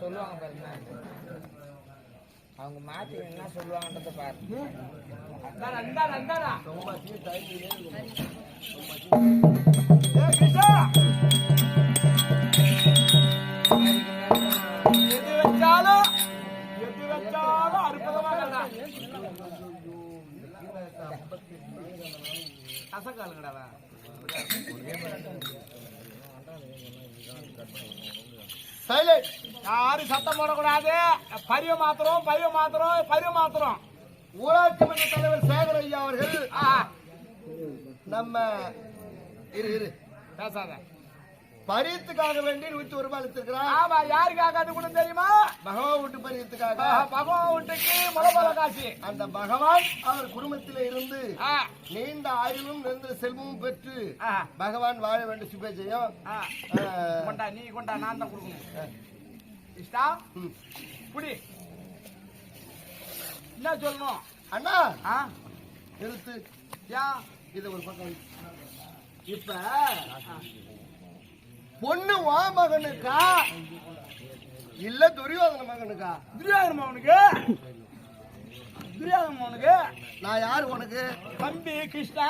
சொல்லுவாங்க பாருங்க. அவங்க மாத்தி என்ன சொல்லுவாங்கன்றத பாருங்க. இந்தாடா, இந்தாடா, இந்தாடா. எது வச்சாலும் எது வச்சாலும் சைலண்ட் யாரும் சத்தம் போடக்கூடாது. பரிய மாத்திரம் பரிய மாத்திரம் பரிய மாத்திரம் ஊராட்சி மன்ற தலைவர் சேகர் ஐயா அவர்கள் நம்ம இரு இரு பேசாத. பரியத்துக்காக வேண்டி நூத்தி ஒரு ரூபாய் அளித்திருக்கிறார். ஆமா யாருக்காக அது கூட தெரியுமா? பகவான் வீட்டு பரியத்துக்காக பகவான் வீட்டுக்கு முளபல காட்சி. அந்த பகவான் அவர் குடும்பத்திலே இருந்து நீண்ட ஆயுளும் நிரந்தர செல்வமும் பெற்று பகவான் வாழ வேண்டும் ஆ. ஆ, கொண்டா நீ கொண்டா நான் தான் கொடுக்கணும். இஷ்டா. குடி. என்ன சொல்லணும்? அண்ணா. நிறுத்து. ஏன் இது ஒரு பக்கம். இப்ப பொண்ணு வா மகனுக்கா. இல்ல துரியோதன மகனுக்கா. துரியோதன மகனுக்கு துரியோதன மகனுக்கு நான் யாரு உனக்கு? தம்பி கிருஷ்ணா.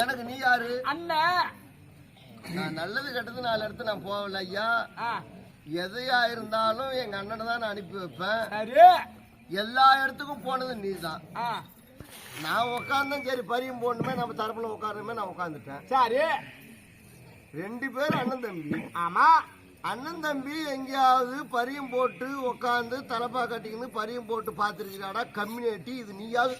எனக்கு நீ யாரு? அண்ணன் நான் நல்லது கெட்டது நாலு இடத்து நான் போகல ஐயா. எதையா இருந்தாலும் எங்க அண்ணனை தான் நான் அனுப்பி வைப்பேன். சரி. எல்லா இடத்துக்கும் போனது நீ தான் நான் உட்காந்தேன் சரி பரியும் போடணுமே நம்ம தரப்புல உட்காரணுமே நான் உட்காந்துட்டேன் சரி. ரெண்டு பேரும் அண்ணன் தம்பி. ஆமா. அண்ணன் தம்பி எங்கேயாவது பரியம் போட்டு உட்காந்து தலப்பா கட்டிக்கின்னு பரியம் போட்டு பார்த்துருக்கிறாடா கம்யூனிட்டி இது நீயாவது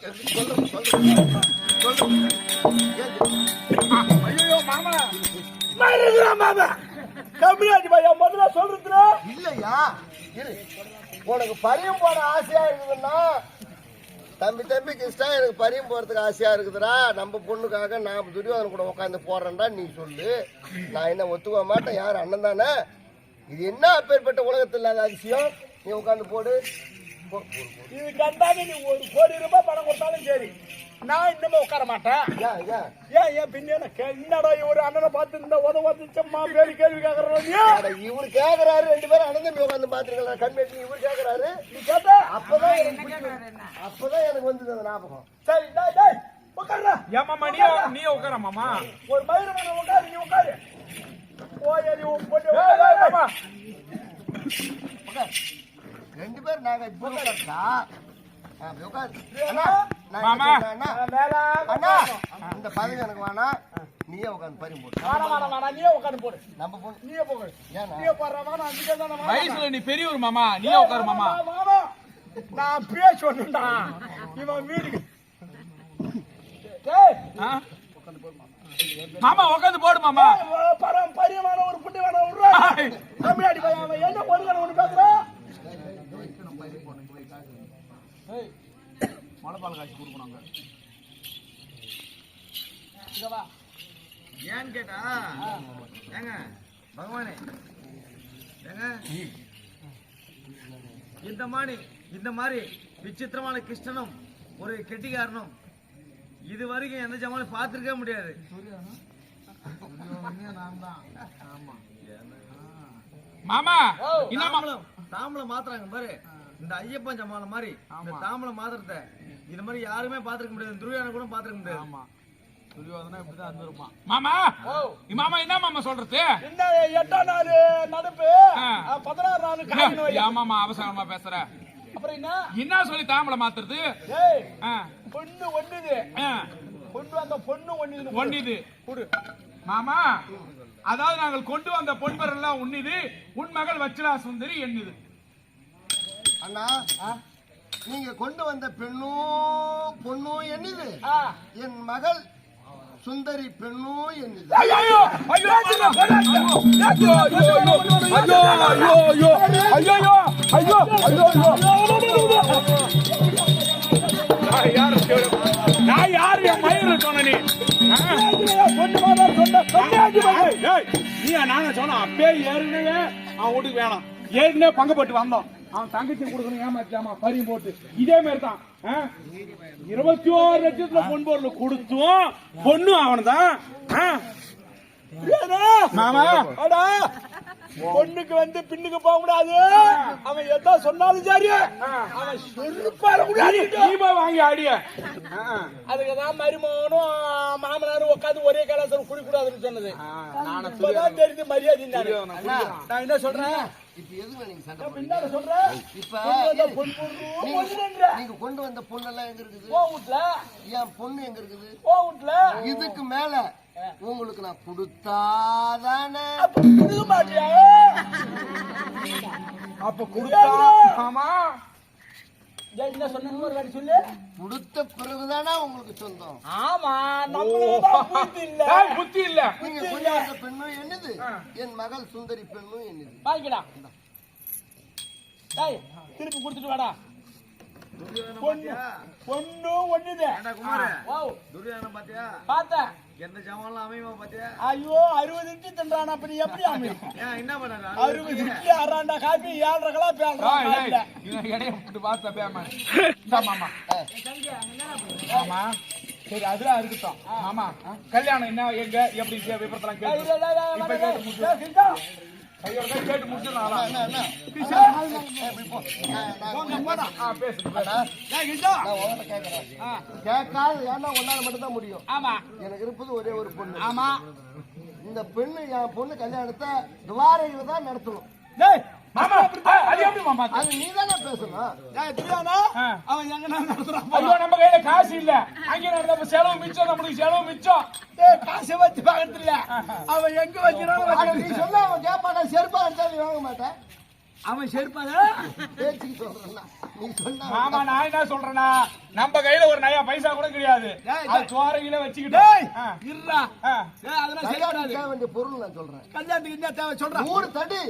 கம்மியாச்சு பையா முதல்ல சொல்றதுல இல்லையா? உனக்கு பரியம் போட ஆசையா இருக்குதுன்னா தம்பி தம்பி கிருஷ்ணா எனக்கு பரியம் போறதுக்கு ஆசையா இருக்குதுடா. நம்ம பொண்ணுக்காக நான் துரியோதன கூட உட்காந்து போடுறேன்டா நீ சொல்லு. நான் என்ன ஒத்துக்க மாட்டேன் யார் அண்ணன் தானே? இது என்ன அப்பேற்பட்ட உலகத்தில் இல்லாத அதிசயம்? நீ உட்காந்து போடு. இது கண்டாங்க நீ ஒரு கோடி ரூபாய் பணம் கொடுத்தாலும் சரி. நான் இன்னுமே உட்கார மாட்டேன். ஏன் ஏன் ஏன் ஏன் பின்ன என்னடா ஒரு அண்ணனை பார்த்து இந்த உத வந்துச்சம்மா பேரு கேள்வி அட, இவரு கேக்குறாரு. ரெண்டு பேரும் அண்ணன் உட்காந்து பாத்துருக்கலாம் கண் வெட்டி இவரு கேக்குறாரு. நீ கேட்ட? அப்பதான். அப்பதான் எனக்கு வந்தது அந்த ஞாபகம். சரி உட்கார்றா ஏமாமா நீ நீ உட்கார மாமா? ஒரு மயிறு உட்காரு நீ உட்காரு. ஓய் நீ போட்டு உட்காரு. ரெண்டு பேரும் நாங்க இப்போ உட்காருச்சா அந்த பதவி எனக்கு வேணா நீயே உட்காந்து பறி போடு. நீயே உட்காந்து போடு. நம்ம போடு நீயே போடு. நீயே போடுறவா வயசுல நீ பெரியவர் மாமா நீயே உட்காரு மாமா. நான் அப்படியே சொல்லுண்டா இவன் வீடுக்கு மாமா உட்காந்து போடு மாமா. பரம் பரியமான ஒரு புண்ணியமான ஒரு தமிழ்நாடு என்ன ஒன்று பேசுறான்? முளைப்பால் காய்ச்சி வா. ஏன்னு கேட்டா ஏங்க பகவானே ஏங்க இந்த மாதிரி இந்த மாதிரி விசித்திரமான கிருஷ்ணனும் ஒரு கெட்டிக்காரனும் இது வரைக்கும் எந்த ஜமாலும் பார்த்துருக்கவே முடியாது. மாமா என்னமா தாம்பலம் தாம்பலம் மாத்துறாங்க பாரு. இந்த ஐயப்பன் ஜமால மாதிரி இந்த தாம்பலம் மாத்திரத்தை இது மாதிரி யாருமே பார்த்திருக்க முடியாது. துருவியான கூட பார்த்திருக்க முடியாது. ஆமா. துரியோதனா இப்படிதான் இருந்திருப்பான். மாமா! மாமா! என்ன மாமா சொல்றது? இந்த எட்டாம் நாள் நடப்பு பதினாறு நாள் ஏமாமா அவசரமா பேசுற. அப்புறம் என்ன? என்ன சொல்லி தாம்பளை மாத்துறது? ஏய் ஆ, பொண்ணு ஒண்ணுது. ஆ, பொண்ணு அந்த பொண்ணு ஒண்ணுது ஒண்ணிது. கொடு. மாமா அதாவது நாங்கள் கொண்டு வந்த பொன்பரெல்லாம் உன்னிது உன் மகள் வச்சிலா சுந்தரி எண்ணிது. அண்ணா நீங்க கொண்டு வந்த பெண்ணும் பொண்ணும் என்னது என் மகள் சுந்தரி பெண்ணும் என்னது நான் யாரு என் மயில் சொன்ன நீ நீ நானும் சொன்ன அப்பே ஏறினே அவன் வீட்டுக்கு வேணாம் ஏற்கனவே பங்கப்பட்டு வந்தோம் அவன் தங்கச்சி கொடுக்கணும் ஏமாத்தாமா பறி போட்டு. இதே மாதிரி தான்? இருபத்தி ஓரு லட்சத்துல பொன் பொருள் கொடுத்தும் பொண்ணு அவன் தான் பொண்ணுக்கு வந்து பின்னுக்கு போக கூடாது. அவன் எதா சொன்னாலும் சரி. அவன் செருப்பால கூட அடிக்கட்டும். நீமா வாங்கி ஆடிய அதுக்குதான் மருமகனும் மாமனாரும் உட்காந்து ஒரே கலாசம் குடிக்கூடாதுன்னு சொன்னது. தெரிஞ்சு மரியாதை நான் என்ன சொல்றேன்? இப்ப எதுக்கு நீங்க சண்டை பின்னால சொல்றேன். இப்ப பொண்ணு பொண்ணு பொண்ணு நீங்க கொண்டு வந்த பொண்ணெல்லாம் எங்க இருக்குது? வீட்ல. என் பொண்ணு எங்க இருக்குது? போ வீட்ல. இதுக்கு மேல உங்களுக்கு நான் கொடுத்தாதானே? அப்ப கொடுக்க மாட்டியா? அப்ப கொடுத்தா ஆமா என்ன சொன்ன ஒரு வாட்டி சொல்லு. கொடுத்த பிறகுதானே உங்களுக்கு சொந்தம். ஆமா புத்தி இல்ல. ஏய், புத்தி இல்ல. நீங்க வந்த பெண்ணும் என்னது? என் மகள் சுந்தரி பெண்ணும் என்னது? டேய் திருப்பி கொடுத்துட்டு வாடா. பொண்ணு பொண்ணு ஒண்ணுது. ஏண்டா குமாரு? வாவ் துரியானம் பாத்தியா? பார்த்தேன். எந்த ஜாமான்லாம் அமையுமா பாத்தியா? ஐயோ அறுபது இட்லி தின்றான் அப்ப நீ எப்படி அமையும்? ஏன் என்ன பண்ணாரு அறுபது இட்லி? அறாண்டா காப்பி ஏழரை கலா பேசுறான் இடைய போட்டு பார்த்தா பேமா மாமா. சரி அதெல்லாம் இருக்கட்டும். மாமா கல்யாணம் என்ன எங்க எப்படி விபரத்தெல்லாம் கேட்டு கேட்டு முடிச்சு கையோட கை கேட்டு முடிச்சிடலாம் ஆ பேசுங்க கேட்காது ஏன்னா ஒன்னால மட்டும் தான் முடியும் ஆமா. எனக்கு இருப்பது ஒரே ஒரு பொண்ணு ஆமா. இந்த பெண்ணு என் பொண்ணு கல்யாணத்தை துவாரையில தான் நடத்தணும் டேய் மாமா அது எப்படி மாமா. அது நீ தானே பேசணும் துரியானா. அவன் எங்க நடத்துறான்? ஐயோ நம்ம கையில காசு இல்ல. அங்க நடந்த செலவு மிச்சம் நம்மளுக்கு செலவு மிச்சம். டேய் காசை வச்சு பாக்கிறது இல்ல அவன் எங்க நீ சொன்னா அவன் கேட்பாடா செருப்பா நீ வாங்க மாட்டேன் அவன் செருப்பாத பேச்சுக்கு சொல்றேன்னா. நீ சொன்னா. மாமா நான் என்ன சொல்றேன்னா நம்ம கையில ஒரு நயா பைசா கூட கிடையாது. டேய், அது சோறையில. டேய் அதெல்லாம் தேவை வேண்டிய பொருள் நான் சொல்றேன். கல்யாணத்துக்கு என்ன தேவை சொல்றான். நூறு தடி.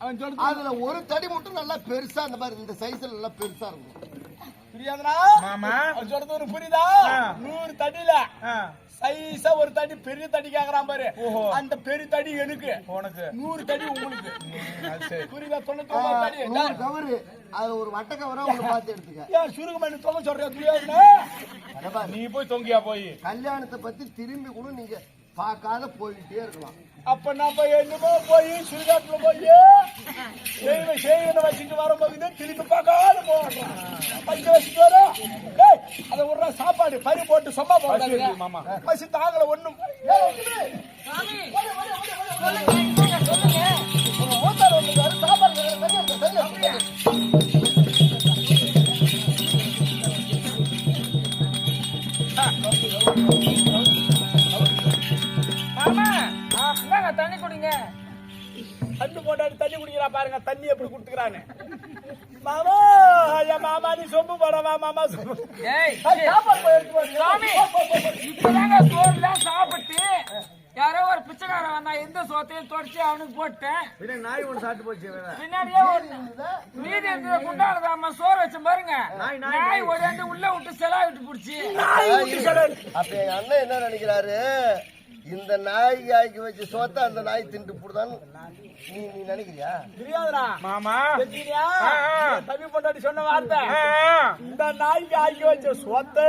அதுல ஒரு தடி மட்டும் நல்லா பெருசா அந்த மாதிரி இந்த சைஸ்ல நல்லா பெருசா இருக்கும். புரியாதுனா மாமா. சொல்றது ஒரு புரியுதா. நூறு தடியில சைஸா ஒரு தடி பெரிய தடி கேக்குறான் பாரு. அந்த பெரிய தடி எனக்கு. உனக்கு. நூறு தடி உங்களுக்கு. புரியுதா? தொண்ணூத்தி ஒன்பது கவரு அது ஒரு வட்ட கவரா ஒண்ணு பார்த்து எடுத்துக்க. ஏன் சுருகமணி தொலை சொல்றியா. நீ போய் தொங்கியா போய்? கல்யாணத்தை பத்தி திரும்பி கூட நீங்க பார்க்காத போயிட்டே இருக்கலாம். அப்ப நம்ம என்னமோ போய் சுடுகாட்டுல போய் செய்வ செய்வன வச்சுட்டு வரும்போது திருப்பி பார்க்காத போகணும். பஞ்ச வச்சுட்டு வர. டேய் அதை விடுற சாப்பாடு பறி போட்டு சும்மா போடாது. பசி தாங்கல ஒண்ணும். குடிங்க தண்ணி போட்டாடி தண்ணி குடிக்கிறா பாருங்க தண்ணி எப்படி குடுத்துக்கிறான்னு. மாமா என் மாமா நீ சொம்பு போடவா மாமா சொம்பு. ஏய் ஏய், சாப்பாடு போய் எடுத்து போடு. சாமி இப்பதாங்க சோறுலாம் சாப்பிட்டு யாரோ ஒரு பிச்சைக்காரன் வந்தா எந்த சோத்தையும் தொடச்சி அவனுக்கு போட்டேன். பின்ன நாய் ஒன்று சாப்பிட்டு போச்சு பின்னாடியே ஒரு மீதி இருக்கிற குண்டானதாம சோறு வச்சு பாருங்க. நாய், ஒரு ரெண்டு உள்ள விட்டு செலா விட்டு புடிச்சு அப்ப அண்ணன் என்ன நினைக்கிறாரு? இந்த நாய்க்கு ஆக்கி வச்ச சோத்த அந்த நாய் தின்ட்டு போடுதான்னு நீ நீ நினைக்கிறியா? தெரியாதுடா. மாமா. தம்பி பொண்டாட்டி சொன்ன வார்த்தை. இந்த நாய்க்கு ஆக்கி வச்ச சொத்து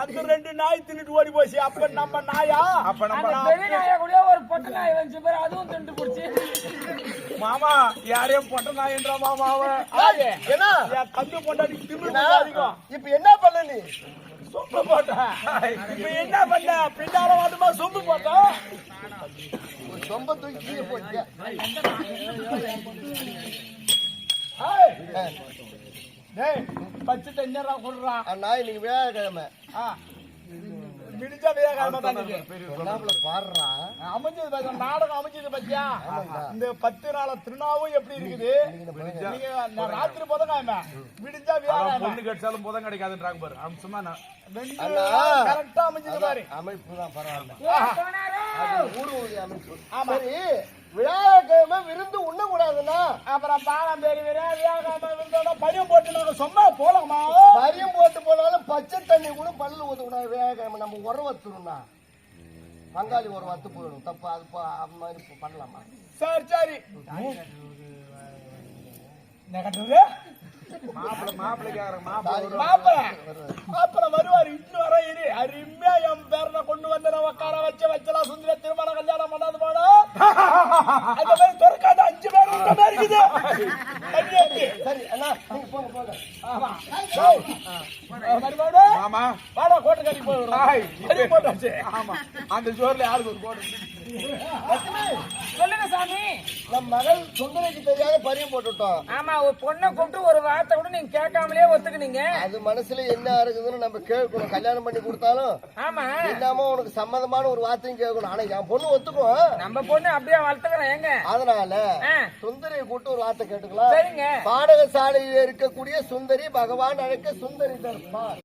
அந்த ரெண்டு நாய் தின்னுட்டு ஓடி போச்சு. அப்ப நம்ம நாயா? அப்ப நம்ம பெரிய நாயை கூட ஒரு பொட்டை நாய் வந்து பாரு அதுவும் திண்டு புடிச்சு மாமா யாரையும் பொட்ட நாயின்றா மாமா அவன் ஆயே, ஏன்னா என் தம்பி பொண்டாட்டி திமிரு அதிகம். இப்ப என்ன பண்ண நீ? சொம்பு போட்டேன் இப்ப என்ன பண்ண? பின்னால வந்துமா சொம்பு போட்டோம் சொம்ப தூக்கி கீழே போட்டு ஏய், டேய் பச்சை தண்ணீரா கொடுறான் நாய் நீங்க வியாழக்கிழமை. விடிஞ்சா விவேகானந்த தாண்டிக்கு சொன்னாப்புல பாடுறா. அமைஞ்சது பாத்தியா, நாடகம் அமைஞ்சது பத்தியா? இந்த பத்து நாள திருநாவும் எப்படி இருக்குது? நீங்க நான் ராத்திரி புதங்காம விடிஞ்சா வியாழக்கிழமை பொண்ணு கிடைச்சாலும் புதம் கிடைக்காதுன்றாங்க பாரு. அண்ணா. கரெக்டா அமைஞ்சது பாரு. அமைப்பு. தான் பரவாயில்ல அமைப்பு விருந்து உண்ணக்கூடாதுன்னா? அப்புறம் பாலம் பேரி வியாழக்கிழமை விருந்தோட பழியம் போட்டு சும்மா போலாமா? பரியம் போட்டு போனாலும் பச்சை தண்ணி கூட பல்ல ஊற்றக்கூடாது வியாழக்கிழமை நம்ம உரம் வத்துரும்னா பங்காளி ஒரு வத்து போயிடும் தப்பு அது மாதிரி பண்ணலாமா? சரி சரி. மாப்பிள்ளை மாப்பிள்ளை கேக்குறேன் மாப்பிள்ளை மாப்பிள மாப்பிள. வருவாரு. இன்னும் வர இரு. அருமையா என் பேரனை கொண்டு வந்து நான் உட்கார வச்சு வச்சலாம். சுந்தர திருமணம் கல்யாணம் பண்ணாது போனா. அந்த மாதிரி திறக்காத அஞ்சு பேர் இருக்க மாதிரி இருக்குது கன்னியாக்கு. சரி அண்ணா நீங்க போங்க போங்க ஆமா. டேய், மருமகனே, ஆமா வாடா கோட்டைக்காரி போய் விடுறோம். ஹாய். கறி போட்டாச்சு ஆமா அந்த ஜோர்ல யாருக்கு ஒரு போடு சொல்லுங்க சாமி. நம் மகள் சுந்தரிக்கு தெரியாத பரியம் போட்டுட்டோம். ஆமா ஒரு பொண்ணை கூப்பிட்டு ஒரு வார்த்தை கூட நீங்க கேட்காமலே ஒத்துக்குனீங்க. அது மனசுல என்ன இருக்குதுன்னு நம்ம கேட்கணும். கல்யாணம் பண்ணி கொடுத்தாலும் ஆமா. இல்லாம உனக்கு சம்மதமான ஒரு வார்த்தையும் கேட்கணும். ஆனா என் பொண்ணு ஒத்துக்கும். நம்ம பொண்ணு அப்படியே வளர்த்துக்கிறோம் ஏங்க? அதனால. சுந்தரியை கூட்டு ஒரு வார்த்தை கேட்டுக்கலாம். சரிங்க. பாடகசாலையில் இருக்கக்கூடிய சுந்தரி பகவான் அழைக்க சுந்தரி தர்பார்.